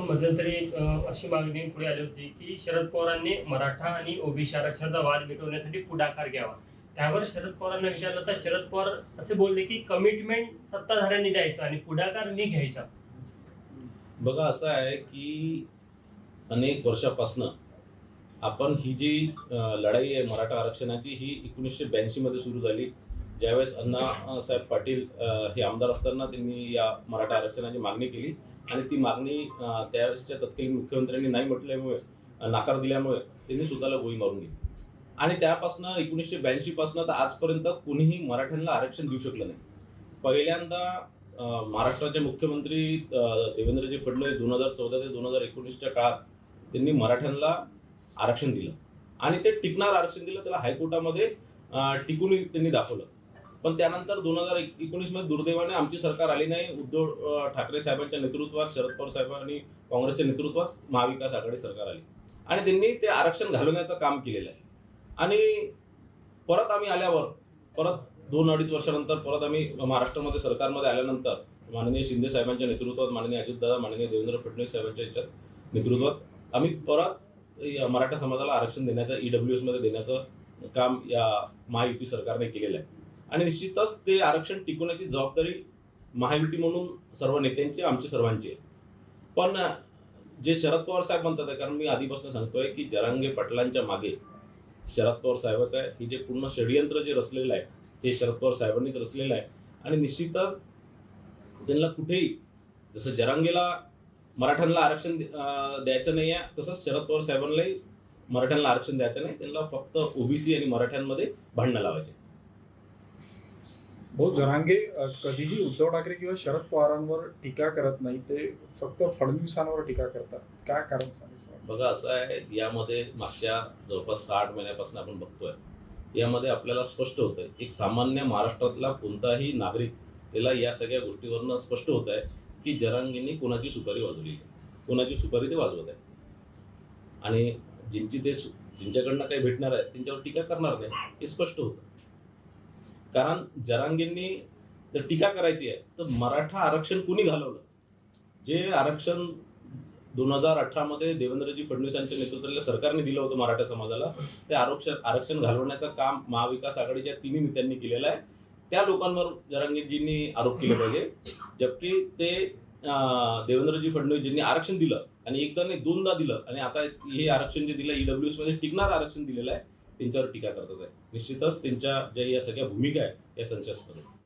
मध्यंतरी अशी मागणी पुढे आली होती की शरद पवारांनी मराठा आणि ओबीसी आरक्षणाचा वाद मिटवण्यासाठी पुढाकार घ्यावा. त्यावर शरद पवारांना विचारलं तर शरद पवार असे बोलले की कमिटमेंट सत्ताधाऱ्यांनी द्यायचं आणि पुढाकार मी घ्यायचा. बघा असं आहे की अनेक वर्षापासनं आपण ही जी लढाई आहे मराठा आरक्षणाची ही एकोणीसशे ब्याऐंशी मध्ये सुरू झाली. ज्यावेळेस अण्णा साहेब पाटील हे आमदार असताना त्यांनी या मराठा आरक्षणाची मागणी केली आणि ती मागणी त्यावेळेसच्या तत्कालीन मुख्यमंत्र्यांनी नाही म्हटल्यामुळे नाकार दिल्यामुळे त्यांनी स्वतःला गोळी मारून घेतली. आणि त्यापासून एकोणीसशे ब्याऐंशी पासून तर आजपर्यंत कुणीही मराठ्यांना आरक्षण देऊ शकलं नाही. पहिल्यांदा महाराष्ट्राचे मुख्यमंत्री देवेंद्रजी फडणवीस दोन हजार चौदा ते दोन हजार एकोणीसच्या काळात त्यांनी मराठ्यांना आरक्षण दिलं. आणि ते टिकणार आरक्षण दिलं त्याला हायकोर्टामध्ये टिकूनही टिकून त्यांनी दाखवलं. पण त्यानंतर दोन हजार एकोणीसमध्ये दुर्दैवाने आमची सरकार आली नाही. उद्धव ठाकरे साहेबांच्या नेतृत्वात शरद पवार साहेबांनी काँग्रेसच्या नेतृत्वात महाविकास आघाडी सरकार आली. आणि त्यांनी ते आरक्षण घालवण्याचं काम केलेलं आहे. आणि परत आम्ही आल्यावर परत दोन अडीच वर्षानंतर परत आम्ही महाराष्ट्रामध्ये सरकारमध्ये आल्यानंतर माननीय शिंदे साहेबांच्या नेतृत्वात माननीय अजितदादा माननीय देवेंद्र फडणवीस साहेबांच्या याच्यात नेतृत्वात आम्ही परत या मराठा समाजाला आरक्षण देण्याचं ईडब्ल्यू एस देण्याचं काम या महायुती सरकारने केलेलं आहे. आणि निश्चितच ते आरक्षण टिकवण्याची जबाबदारी महायुती म्हणून सर्व नेत्यांची आमची सर्वांची आहे. पण जे शरद पवार साहेब म्हणतात आहे, कारण मी आधीपासून सांगतोय की जरांगे पाटलांच्या मागे शरद पवार साहेबाचं आहे. हे जे पूर्ण षडयंत्र जे रचलेलं आहे ते शरद पवार साहेबांनीच रचलेलं आहे. आणि निश्चितच त्यांना कुठेही जसं जरांगेला मराठ्यांना आरक्षण द्यायचं नाही आहे तसंच शरद पवार साहेबांनाही मराठ्यांना आरक्षण द्यायचं नाही. त्यांना फक्त ओबीसी आणि मराठ्यांमध्ये भांडणं लावायचे. भाऊ जरांगे कधीही उद्धव ठाकरे किंवा शरद पवारांवर टीका करत नाही ते फक्त फडणवीसांवर टीका करतात. काय कारण सांगू बघा असं आहे यामध्ये मागच्या जवळपास साठ महिन्यापासून आपण बघतोय. यामध्ये आपल्याला स्पष्ट होतंय एक सामान्य महाराष्ट्रातला कोणताही नागरिक त्याला या सगळ्या गोष्टीवरनं स्पष्ट होत आहे की जरांगींनी कोणाची सुपारी वाजवली आहे कोणाची सुपारी ते वाजवत आहे आणि ज्यांची ते सु- ज्यांच्याकडनं काही भेटणार आहे त्यांच्यावर टीका करणार नाही हे स्पष्ट होतं. कारण जरांगींनी जर टीका करायची आहे तर मराठा आरक्षण कुणी घालवलं? जे आरक्षण दोन हजार अठरामध्ये देवेंद्रजी फडणवीसांच्या नेतृत्वातल्या सरकारने दिलं होतं मराठा समाजाला ते आरक्षण आरक्षण घालवण्याचं काम महाविकास आघाडीच्या तिन्ही नेत्यांनी केलेलं आहे. त्या लोकांवर जरांगीरजींनी आरोप केले पाहिजे. जबकी ते देवेंद्रजी फडणवीसजींनी आरक्षण दिलं आणि एकदा नाही दोनदा दिलं. आणि आता हे आरक्षण जे दिलं ईडब्ल्यूएसमध्ये टिकणार आरक्षण दिलेलं आहे. त्यांच्यावर टीका करतात आहे. निश्चितच त्यांच्या ज्या या सगळ्या भूमिका आहे या संशयास्पद आहेत.